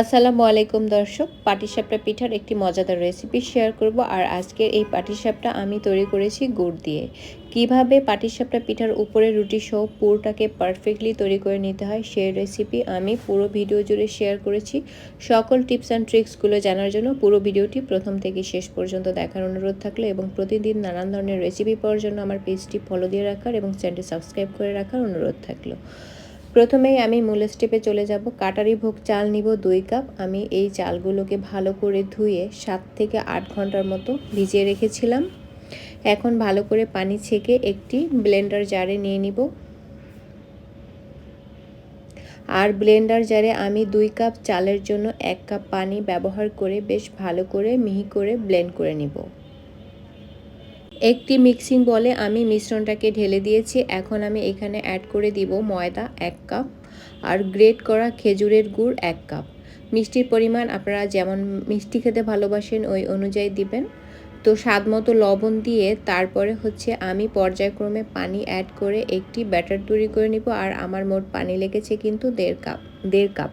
আসসালামু আলাইকুম দর্শক, পাটিসাপটা পিঠার একটি মজাদার রেসিপি শেয়ার করব আর আজকের এই পাটিসাপটা আমি তৈরি করেছি গুড় দিয়ে। কীভাবে পাটিসাপটা পিঠার উপরে রুটি সহ পুরোটাকে পারফেক্টলি তৈরি করে নিতে হয় সেই রেসিপি আমি পুরো ভিডিও জুড়ে শেয়ার করেছি। সকল টিপস অ্যান্ড ট্রিক্সগুলো জানার জন্য পুরো ভিডিওটি প্রথম থেকে শেষ পর্যন্ত দেখার অনুরোধ থাকল এবং প্রতিদিন নানান ধরনের রেসিপি পাওয়ার জন্য আমার পেজটি ফলো দিয়ে রাখার এবং চ্যানেলটি সাবস্ক্রাইব করে রাখার অনুরোধ থাকল। প্রথমেই আমি মূল স্টেপে চলে যাব। কাটারি ভোগ চাল নিব দুই কাপ। আমি এই চালগুলোকে ভালো করে ধুয়ে সাত থেকে আট ঘণ্টার মতো ভিজিয়ে রেখেছিলাম। এখন ভালো করে পানি ছেঁকে একটি ব্লেন্ডার জারে নিয়ে নিব। আর ব্লেন্ডার জারে আমি দুই কাপ চালের জন্য এক কাপ পানি ব্যবহার করে বেশ ভালো করে মিহি করে ব্লেন্ড করে নিব। একটি মিক্সিং বলে আমি মিশ্রণটাকে ঢেলে দিয়েছি। এখন আমি এখানে অ্যাড করে দিব ময়দা এক কাপ আর গ্রেট করা খেজুরের গুড় এক কাপ মিষ্টির পরিমাণ আপনারা যেমন মিষ্টি খেতে ভালোবাসেন ওই অনুযায়ী দিবেন। তো স্বাদ মতো লবণ দিয়ে তারপরে হচ্ছে আমি পর্যায়ক্রমে পানি অ্যাড করে একটি ব্যাটার তৈরি করে নিব আর আমার মোট পানি লেগেছে কিন্তু দেড় কাপ দেড় কাপ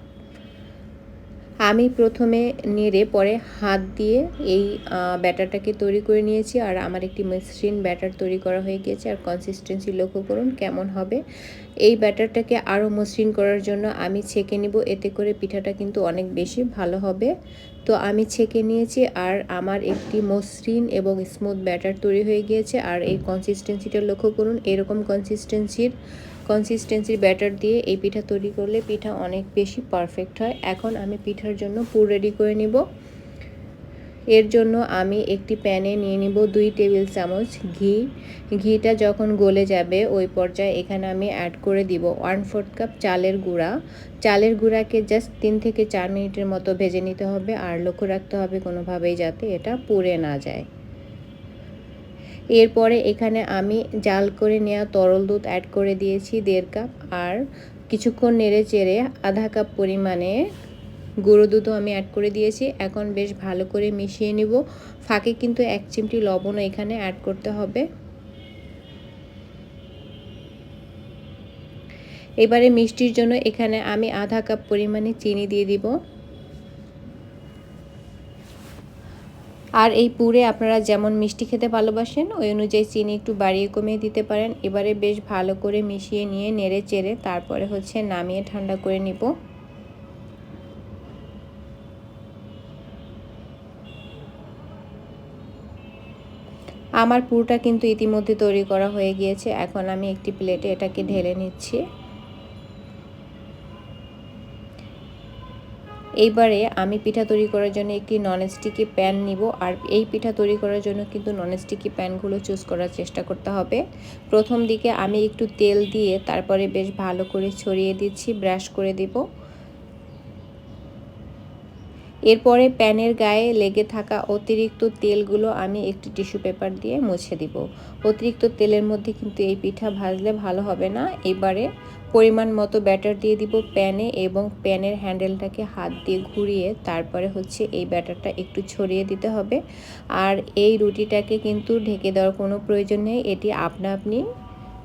আমি প্রথমে নেড়ে পরে হাত দিয়ে এই ব্যাটারটাকে তৈরি করে নিয়েছি আর আমার একটি মসৃণ ব্যাটার তৈরি করা হয়ে গিয়েছে আর কনসিস্টেন্সি লক্ষ্য করুন কেমন হবে। এই ব্যাটারটাকে আরও মসৃণ করার জন্য আমি ছেঁকে নিব, এতে করে পিঠাটা কিন্তু অনেক বেশি ভালো হবে। তো আমি ছেঁকে নিয়েছি আর আমার একটি মসৃণ এবং স্মুথ ব্যাটার তৈরি হয়ে গিয়েছে আর এই কনসিস্টেন্সিটা লক্ষ্য করুন, এরকম কনসিস্টেন্সির কনসিস্টেন্সির ব্যাটার দিয়ে এই পিঠা তৈরি করলে পিঠা অনেক বেশি পারফেক্ট হয়। এখন আমি পিঠার জন্য পুর রেডি করে নিব। এর জন্য আমি একটি প্যানে নিয়ে নিব দুই টেবিল চামচ ঘি। ঘিটা যখন গলে যাবে ওই পর্যায়ে এখানে আমি অ্যাড করে দিব ওয়ান ফোর্থ কাপ চালের গুঁড়া। চালের গুঁড়াকে জাস্ট তিন থেকে চার মিনিটের মতো ভেজে নিতে হবে আর লক্ষ্য রাখতে হবে কোনোভাবেই যাতে এটা পুড়ে না যায়। এরপরে এখানে আমি জাল করে নেওয়া তরল দুধ অ্যাড করে দিয়েছি, দেড় কাপ। আর কিছুক্ষণ নেড়ে চেড়ে আধা কাপ পরিমাণে গুঁড়ো দুধও আমি অ্যাড করে দিয়েছি। এখন বেশ ভালো করে মিশিয়ে নিব। ফাঁকে কিন্তু এক চিমটি লবণও এখানে অ্যাড করতে হবে। এবারে মিষ্টির জন্য এখানে আমি আধা কাপ পরিমাণে চিনি দিয়ে দিব। আর এই পুরে আপনারা যেমন মিষ্টি খেতে ভালোবাসেন, ওই অনুযায়ী চিনি একটু বাড়িয়ে কমিয়ে দিতে পারেন। এবারে বেশ ভালো করে মিশিয়ে নিয়ে নেড়ে চেড়ে তারপরে হচ্ছে নামিয়ে ঠান্ডা করে নিব। আমার পুরটা কিন্তু ইতিমধ্যে তৈরি করা হয়ে গিয়েছে। এখন আমি একটি প্লেটে এটাকে ঢেলে নিচ্ছি। এইবারে আমি পিঠা তৈরি করার জন্য একটি ননস্টিকি প্যান নিব, আর এই পিঠা তৈরি করার জন্য কিন্তু ননস্টিকি প্যানগুলো চুজ করার চেষ্টা করতে হবে। প্রথম দিকে আমি একটু তেল দিয়ে তারপরে বেশ ভালো করে ছড়িয়ে দিচ্ছি ব্রাশ করে দিব। এরপরে প্যানের গায়ে লেগে থাকা অতিরিক্ত তেলগুলো আমি একটি টিস্যু পেপার দিয়ে মুছে দিব। অতিরিক্ত তেলের মধ্যে কিন্তু এই পিঠা ভাজলে ভালো হবে না। এবারে পরিমাণ মতো ব্যাটার দিয়ে দিব প্যানে এবং প্যানের হ্যান্ডেলটাকে হাত দিয়ে ঘুরিয়ে তারপরে হচ্ছে এই ব্যাটারটা একটু ছড়িয়ে দিতে হবে। আর এই রুটিটাকে কিন্তু ঢেকে দেওয়ার কোনো প্রয়োজন নেই। এটি আপনা আপনি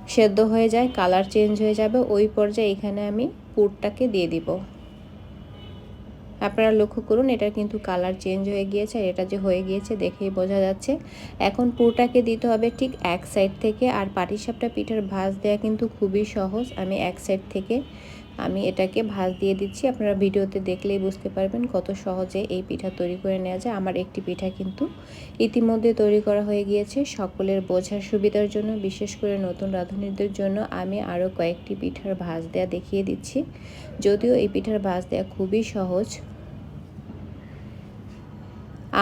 সেদ্ধ হয়ে যায়, কালার চেঞ্জ হয়ে যাবে। ওই পর্যায়ে এখানে আমি পুরটাকে দিয়ে দিব। আপনারা লক্ষ্য করুন, এটা কিন্তু কালার চেঞ্জ হয়ে গিয়েছে আর এটা যে হয়ে গিয়েছে দেখেই বোঝা যাচ্ছে। এখন পুরটাকে দিতে হবে ঠিক এক সাইড থেকে আর পাটিসাপটা পিঠার ভাজ দেওয়া কিন্তু খুবই সহজ। আমি এক সাইড থেকে আমি এটাকে ভাজ দিয়ে দিচ্ছি। আপনারা ভিডিওতে দেখলেই বুঝতে পারবেন কত সহজে এই পিঠা তৈরি করে নেওয়া যায়। আমার একটি পিঠা কিন্তু ইতিমধ্যে তৈরি করা হয়ে গিয়েছে। সকলের বোঝার সুবিধার জন্য, বিশেষ করে নতুন রাঁধুনিদের জন্য আমি আরও কয়েকটি পিঠার ভাজ দেওয়া দেখিয়ে দিচ্ছি। যদিও এই পিঠার ভাজ দেওয়া খুবই সহজ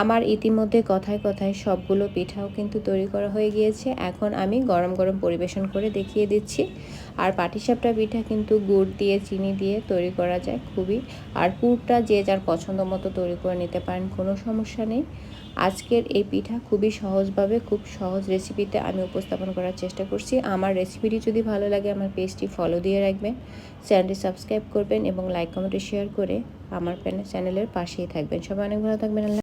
আমার ইতিমধ্যে কথায় কথায় সবগুলো পিঠাও কিন্তু তৈরি করা হয়ে গিয়েছে। এখন আমি গরম গরম পরিবেশন করে দেখিয়ে দিচ্ছি। আর পাটিসাপটা পিঠা কিন্তু গুড় দিয়ে, চিনি দিয়ে তৈরি করা যায় খুবই। আর পুরটা যে যার পছন্দ মতো তৈরি করে নিতে পারেন, কোনো সমস্যা নেই। আজকের এই পিঠা খুবই সহজভাবে, খুব সহজ রেসিপিতে আমি উপস্থাপন করার চেষ্টা করছি। আমার রেসিপিটি যদি ভালো লাগে, আমার পেজটি ফলো দিয়ে রাখবেন, চ্যানেলটি সাবস্ক্রাইব করবেন এবং লাইক কমেন্টে শেয়ার করে আমার চ্যানেলের পাশেই থাকবেন। সবাই অনেক ভালো থাকবেন